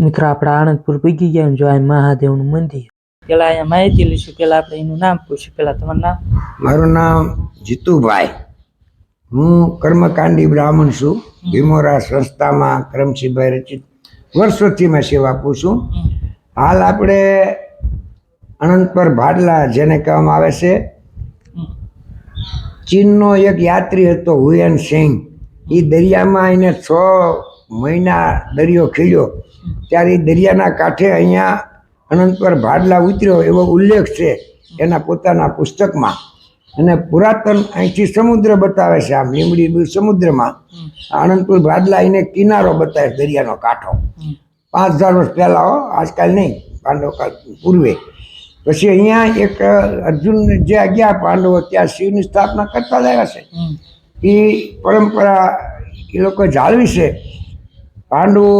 મિત્રો આપણે આણંદપુર પૂગી ગયા જો આ મહાદેવનું મંદિર. પેલા અહીંયા માહિતી લઈશું પેલા આપણે એનું નામ પૂછ્યું. પેલા તમારું નામ? મારું નામ જીતુભાઈ. હું કર્મકાંડી બ્રાહ્મણ છું. ભીમોરા સંસ્થામાં કરમસિંહભાઈ રચિત. વર્ષોથી મેં સેવા આપું છું. હાલ આપણે અનંતપર ભાડલા જેને કહેવામાં આવે છે. ચીનનો એક યાત્રી હતો હુયન સિંહ એ દરિયામાં એને છ મહિના દરિયો ખીલ્યો. ત્યારે દરિયાના કાંઠે અહીંયા અનંત પર ભાડલા ઉતર્યો એવો ઉલ્લેખ છે એના પોતાના પુસ્તકમાં. અને પુરાતન અહીંથી સમુદ્ર બતાવે છે આમ લીમડી સમુદ્રમાં. આનંદપુર ભાડલા એને કિનારો બતાવે છે દરિયાનો કાંઠો. પાંચ હજાર વર્ષ પહેલાં હો આજકાલ નહીં પાંડવકાળ પૂર્વે. પછી અહીંયા એક અર્જુન જે ગયા પાંડવો ત્યાં શિવની સ્થાપના કરતા રહ્યા છે. એ પરંપરા એ લોકો જાળવી છે. પાંડવો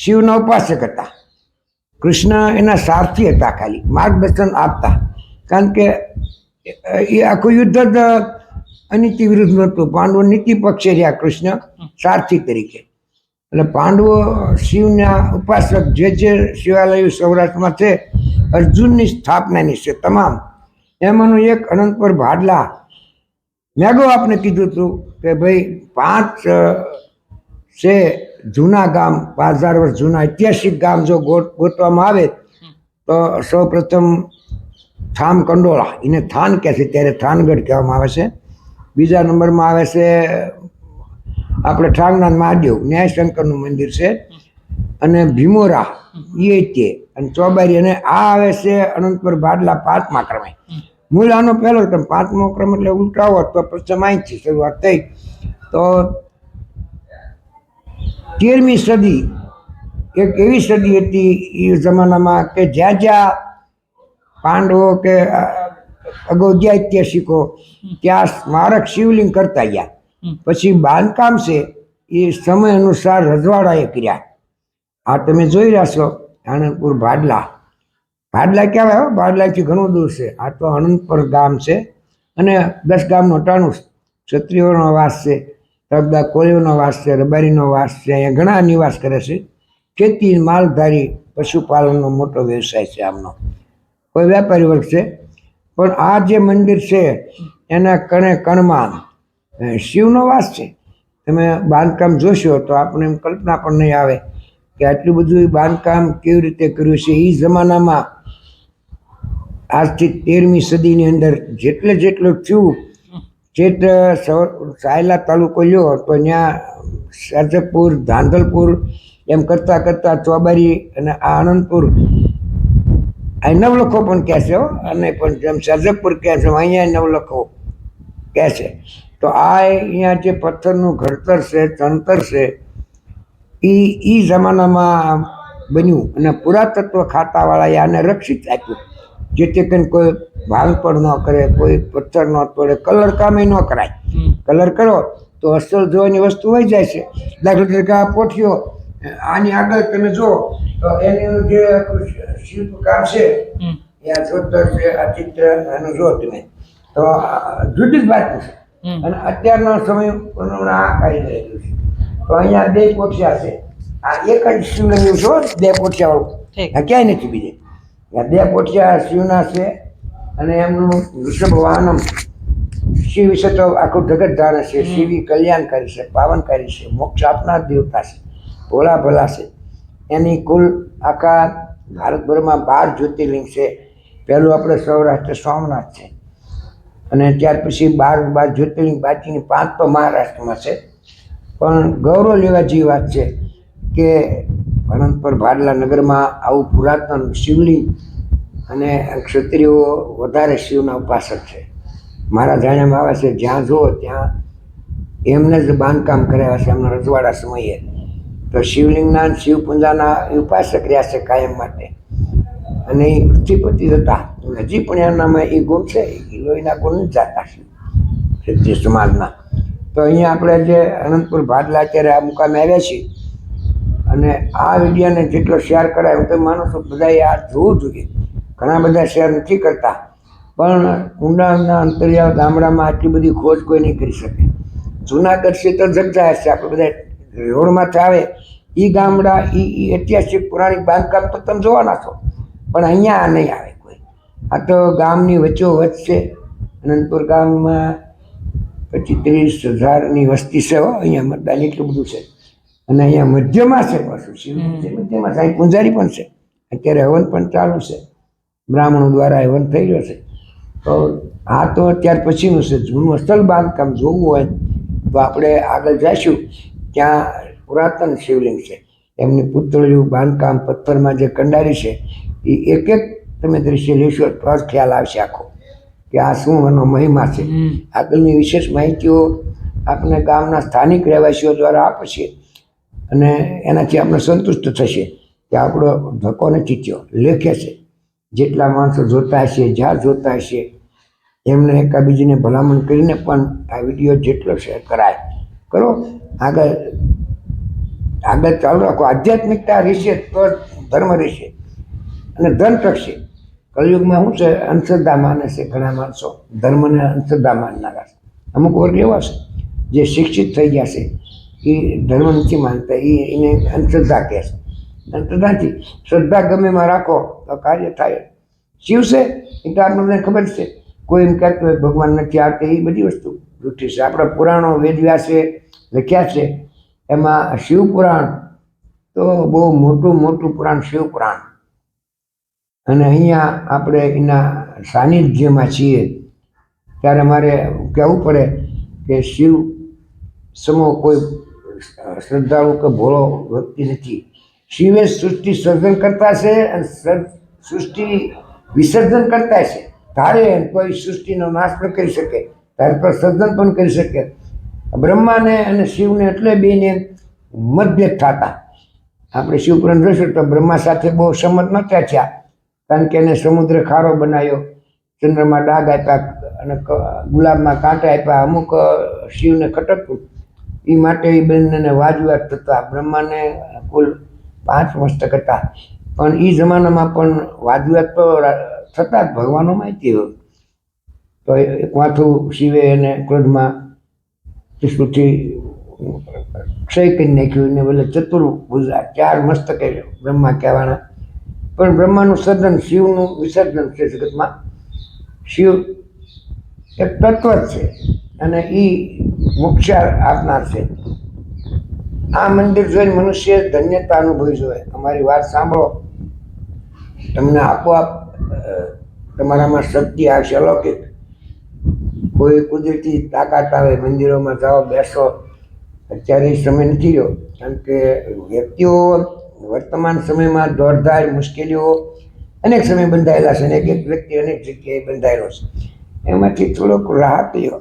શિવના ઉપાસક હતા. કૃષ્ણ એના સારથી હતા ખાલી, માર્ગદર્શન આપતા. કારણ કે એ આખું યુદ્ધ જ અનીતિ વિરુદ્ધ નહોતું. પાંડવો નીતિ પક્ષે રહ્યા કૃષ્ણ સારથી તરીકે. એટલે પાંડવો શિવના ઉપાસક જે જે શિવાલય સૌરાષ્ટ્રમાં છે, અર્જુનની સ્થાપનાની છે તમામ. એમાંનું એક અનંતપુર ભાડલા. મેગો આપને કીધું હતું કે ભાઈ પાંચ છે જૂના ગામ પાંચ હજાર વર્ષ જૂના ઐતિહાસિક ગામ જો ગોતવામાં આવે તો સૌ પ્રથમ થામ કંડોળા એને થાન કહે છે ત્યારે થાનગઢ કહેવામાં આવે છે. બીજા નંબરમાં આવે છે આપણે ઠાંગનાથ મહાદેવ ન્યાયશંકરનું મંદિર છે. અને ભીમોરા એ તે અને ચોબારી અને આ આવે છે અનંતપુર ભાડલા પાંચમા ક્રમે મૂળ આનો પહેલો ક્રમ પાંચમો ક્રમ એટલે ઉલટાવો તો પ્રથમ અહીંથી શરૂઆત થઈ. તો તેરમી સદી એક એવી સદી હતી એ જમાનામાં કે જ્યાં જ્યાં પાંડવો કે અગૌદ્યા ઐતિહાસિકો ત્યાં સ્મારક શિવલિંગ કરતા ગયા. પછી બાંધકામ છે એ સમય અનુસાર રજવાડાએ કર્યા. આ તમે જોઈ રહ્યા છો આનંદપુર ભાડલા. ભાડલા કહેવાય હો ભાડલાથી ઘણું દૂર છે. આ તો અનંતપુર ગામ છે અને દસ ગામનો ટાણું ક્ષત્રિયોનો વાસ છે. તબદા કોળીઓનો વાસ છે, રબારીનો વાસ છે, અહીંયા ઘણા નિવાસ કરે છે. ખેતી માલધારી પશુપાલનનો મોટો વ્યવસાય છે આમનો. કોઈ વેપારી વર્ગ છે. પણ આ જે મંદિર છે, એના કણે કણમાં શિવનો વાસ છે. તમે બાંધકામ જોશો તો આપણે એમ કલ્પના પણ નહીં આવે કે આટલું બધું બાંધકામ કેવી રીતે કર્યું છે. એ જમાનામાં આજથી તેરમી સદીની અંદર જેટલે જેટલું થયું ચેત સાયલા તાલુકો લ્યો, તો ત્યાં શાજપુર ધાંધલપુર, એમ કરતાં કરતાં ચોબારી અને આ આનંદપુર આ નવલખો પણ કહે હો, અને પણ જેમ શાજપુર કહે છે અહીંયા નવલખો કહે છે. તો આ અહીંયા જે પથ્થરનું ઘડતર છે ચણતર છે એ એ જમાનામાં બન્યું અને પુરાતત્વ ખાતાવાળાએ આને રક્ષિત રાખ્યું જેથી કરીને કોઈ ભાંગ પણ ન કરે કોઈ પથ્થર ન તોડે કલર કામે ન કરાય. કલર કરો તો અસલ જોવાની વસ્તુ હોય જાય છે. દાખલા તરીકે આ પોઠીઓ આની આગળ તમે જુઓ તો એનું જે શિલ્પકામ છે આ જોતર છે આ ચિત્ર એનું જો તમે. તો જુદી જ વાત છે. અને અત્યારનો સમય આ કાઢી રહેલું છે. તો અહીંયા બે પોઠિયા છે. આ એક જ શિવલિંગ છો બે પોઠિયા વાળું ક્યાંય નથી બીજે. બે પોઠિયા શિવના છે અને એમનું વૃષભ વાહનમ શિવ વિશે તો આખું જગત જાણે છે. શિવી કલ્યાણકારી છે પાવનકારી છે મોક્ષ આપનાર દેવતા છે ભોળા ભલા છે. એની કુલ આખા ભારતભરમાં બાર જ્યોતિર્લિંગ છે. પહેલું આપણે સૌરાષ્ટ્ર સોમનાથ છે. અને ત્યાર પછી બાર બાર જ્યોતિર્લિંગ બાકીની પાંચ તો મહારાષ્ટ્રમાં છે. પણ ગૌરવ લેવા જેવી વાત છે કે અનંતપુર ભાડલા નગરમાં આવું પુરાતન શિવલિંગ અને ક્ષત્રિયો વધારે શિવના ઉપાસક છે. મારા જાણ્યામાં આવે છે, જ્યાં જુઓ ત્યાં એમને જ બાંધકામ કર્યા છે એમના રજવાડા સમયે. તો શિવલિંગના અને શિવ પૂજાના ઉપાસક રહ્યા છે કાયમ માટે. અને એ પૃથ્વીપતિ હતા હજી પણ એમનામાં એ ગુણ છે, એ લોહીના ગુણ જ જાતા ક્ષત્રિય સમાજના. તો અહીંયા આપણે જે અનંતપુર ભાડલા અત્યારે આ મુકામે આવ્યા છીએ અને આ વિડીયોને જેટલો શેર કરાય હું તો માનું છું બધાએ આ જોવું જોઈએ. ઘણા બધા શેર નથી કરતા, પણ ઊંડાના અંતરિયાળ ગામડામાં આટલી બધી ખોજ કોઈ નહીં કરી શકે. જુનાગઢ છે તો જગજાહેર છે, આપણે બધા રોડમાંથી આવે એ ગામડા એ ઐતિહાસિક પુરાણિક બાંધકામ તો તમે જોવાના છો, પણ અહીંયા આ નહીં આવે કોઈ. આ તો ગામની વચ્ચો વચ્ચ છે, અનંતપુર ગામમાં પચીસ ત્રીસ હજારની વસ્તી છે અહીંયા મતદાન એટલું બધું છે. અને અહીંયા મધ્યમાં છે પાછું શિવ મધ્યમાં અહીં પૂંજારી પણ છે. અત્યારે હવન પણ ચાલુ છે. બ્રાહ્મણો દ્વારા હવન થઈ રહ્યો છે. તો આ તો ત્યાર પછીનું છે. જૂનું અસલ બાંધકામ જોવું હોય તો આપણે આગળ જઈશું ત્યાં પુરાતન શિવલિંગ છે. એમની પુતળિયું બાંધકામ પથ્થરમાં જે કંડારી છે એ એક એક તમે દ્રશ્ય લેશો તો જ ખ્યાલ આવશે આખો. કે આ શું એનો મહિમા છે. આગળની વિશેષ માહિતીઓ આપણે ગામના સ્થાનિક રહેવાસીઓ દ્વારા આપશે અને એનાથી આપણે સંતુષ્ટ થશે કે આપણો ધક્કો નથી થયો લેખે છે, જેટલા માણસો જોતા હશે, જ્યાં જોતા હશે, એમને એકાબીજીને ભલામણ કરીને પણ આ વીડિયો જેટલો શેર કરાય. કરો, આગળ આગળ ચાલુ રાખો. આધ્યાત્મિકતા રહેશે તો ધર્મ રહેશે. અને ધન ટકશે કલયુગમાં શું છે? અંધશ્રદ્ધા માને છે ઘણા માણસો. ધર્મને અંધશ્રદ્ધા માનનારા છે. અમુક વર્ગ એવા છે, જે શિક્ષિત થઈ ગયા છે. એ ધર્મ નથી માનતા એ એને અંધશ્રદ્ધા કહે છે. અંધશ્રદ્ધાથી શ્રદ્ધા ગમે એમાં રાખો, તો કાર્ય થાય. શિવ છે? એ તો આપણને ખબર છે. કોઈ એમ કહેતું હોય ભગવાન નથી આવતા એ બધી વસ્તુ જૂઠી છે. આપણા પુરાણો વેદવ્યાસે લખ્યા છે. એમાં શિવ પુરાણ તો બહુ મોટું મોટું પુરાણ શિવ પુરાણ. અને અહીંયા આપણે એના સાનિધ્યમાં છીએ. ત્યારે મારે કહેવું પડે કે શિવ સમો કોઈ શ્રદ્ધાળુ કે ભોળો વ્યક્તિ નથી. શિવે સૃષ્ટિ સર્જન કરતા છે અને સૃષ્ટિ વિસર્જન કરતા છે. ધારે કોઈ સૃષ્ટિનો નાશ પણ કરી શકે તારે પર સર્જન પણ કરી શકે. બ્રહ્માને અને શિવને એટલે બેને મતભેદ થતા. આપણે શિવપુરાણ જોઈશું તો બ્રહ્મા સાથે બહુ સંમત નહોતા થયા કારણ કે એને સમુદ્ર ખારો બનાવ્યો. ચંદ્રમાં ડાઘ આપ્યા અને ગુલાબમાં કાંટા આપ્યા. અમુક શિવને ખટકતું એ માટે એ બંનેને વાજવાદ થતા બ્રહ્માને કુલ પાંચ મસ્તક હતા. પણ એ જમાનામાં પણ વાજવાત તો થતા જ ભગવાનો માહિતી હોય. તો એક માથું શિવે એને ક્રોધમાં વિષ્ણુથી ક્ષય કરી નાખ્યું ને બોલે ચતુર્ભુજા ચાર મસ્તકે બ્રહ્મા કહેવાના. પણ બ્રહ્માનું સર્જન શિવનું વિસર્જન છે જગતમાં. શિવ એક તત્વ છે. અને એ મુખ્ય આપનાર છે. આ મંદિર જોઈને મનુષ્ય ધન્યતા અનુભવી જોઈએ અમારી વાત સાંભળો. તમને આપોઆપ તમારામાં શક્તિ આવશે અલૌકિક. કોઈ કુદરતી તાકાત આવે, મંદિરોમાં જાઓ, બેસો. અત્યારે સમય નથી રહ્યો. કારણ કે વ્યક્તિઓ વર્તમાન સમયમાં દોડધાર મુશ્કેલીઓ અનેક સમય બંધાયેલા છે. અને એક એક વ્યક્તિ અનેક જગ્યાએ બંધાયેલો છે. એમાંથી થોડોક રાહત લ્યો.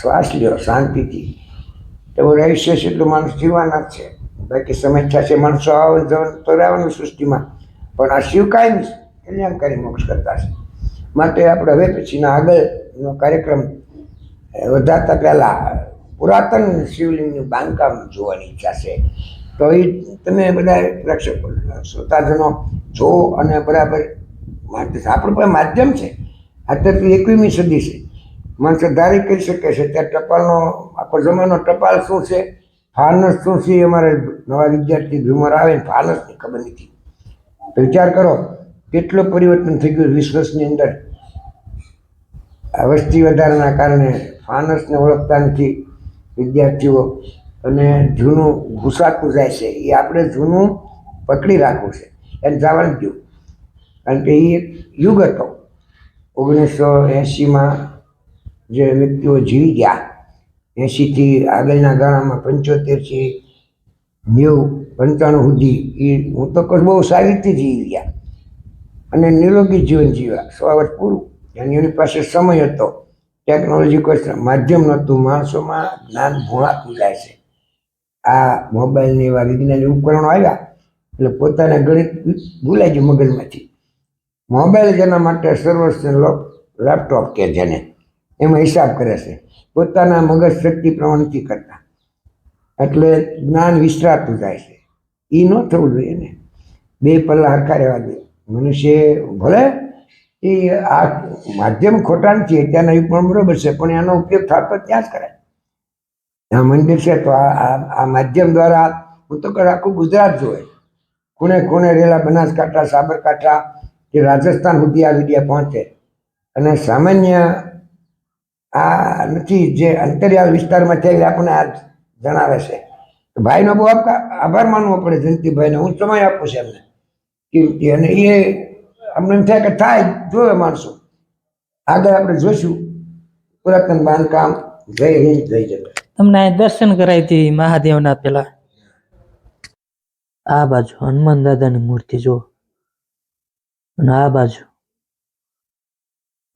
શ્વાસ લ્યો, શાંતિથી. તો છે એટલું માણસ જીવવાના જ છે. બાકી સમય છે, માણસો આવન જવન, તો રહેવાનું સૃષ્ટિમાં. પણ આ શિવ કાયમ કલ્યાણકારી મોક્ષ કરતા છે. માટે આપણે હવે પછીના આગળનો કાર્યક્રમ વધારતા પહેલાં પુરાતન શિવલિંગનું બાંધકામ જોવાની ઈચ્છા છે. તો એ તમે બધા પ્રેક્ષકો, શ્રોતાજનો જો અને બરાબર આપણું પણ માધ્યમ છે. અત્યારથી એકવીમી સદી છે. માણસો ધારી કરી શકે છે ત્યાં ટપાલનો, આખો જમાનો ટપાલ શું છે? ફાનસ શું છે? અમારે નવા વિદ્યાર્થી ભીમર આવે ને ફાનસની ખબર નથી. તો વિચાર કરો, કેટલું પરિવર્તન થઈ ગયું વિશ્વસની અંદર? આ વસ્તી વધારાના કારણે ફાનસને ઓળખતા નથી વિદ્યાર્થીઓ અને જૂનું ઘૂસાતું જાય છે. એ આપણે જૂનું પકડી રાખવું છે. એને જવાનું જ કારણ કે એ યુગ હતો. ઓગણીસો એંશીમાં જે વ્યક્તિઓ જીવી ગયા, એંશીથી આગળના ગાળામાં પંચોતેરથી નેવું, પંચાણું સુધી, એ હું તો કહું બહુ સારી રીતે જીવી ગયા. અને નિરોગી જીવન જીવ્યા. સો વર્ષ પૂરું. અને એની પાસે સમય હતો. ટેકનોલોજી કોઈ માધ્યમ નહોતું. માણસોમાં જ્ઞાન ભૂણાતું જાય છે. આ મોબાઈલને એવા વિજ્ઞાન ઉપકરણો આવ્યા. એટલે પોતાને ગણિત ભૂલાઈ ગયું મગજમાંથી. મોબાઈલ જેના માટે સર્વસ્વ લેપટોપ કે જેને એમાં હિસાબ કરે છે. પોતાના મગજ શક્તિ પ્રમાણે નથી કરતા. એટલે જ્ઞાન વિસરાતું જાય છે. એ ન થવું જોઈએ ને. બે પલ્લા હરખા રહેવા દે. મનુષ્ય ભલે એ આ માધ્યમ ખોટા નથી, અત્યારના યુગ પણ બરોબર છે, પણ એનો ઉપયોગ થતો ત્યાં જ કરાય. આ મંદિર છે તો આ, આ- આ માધ્યમ દ્વારા હું તો કહું આખું ગુજરાત જોવે. ખૂણે ખૂણે રહેલા બનાસકાંઠા, સાબરકાંઠા કે રાજસ્થાન સુધી આ વિડીયા પહોંચે. અને સામાન્ય આ નથી, જે અંતરિયાળ વિસ્તારમાં એ આપણને આ જણાવે છે. ભાઈનો બહુ આભાર માનવો પડે, જયંતિભાઈને. હું સમય આપું છું એમને. કિંમતી અને એ અમને એમ થાય કે થાય, જોવે માણસો. આગળ આપણે જોઈશું. પુરાતન બાંધકામ. જય હિન્દ, જય જગત તમને દર્શન કરાવી હતી મહાદેવના પેલા. આ બાજુ હનુમાન દાદાની મૂર્તિ જો અને આ બાજુ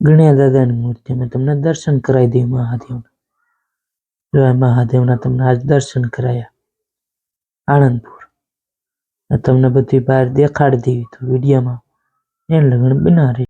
ગણ્યા દાદાની મૂર્તિ અમે તમને દર્શન કરાવી દઈએ મહાદેવના. જો મહાદેવના તમને આજ દર્શન કરાયા, આણંદપુર. તમને બધી બહાર દેખાડી દેવી તો વિડીયોમાં એને લગ્ન બના રહી.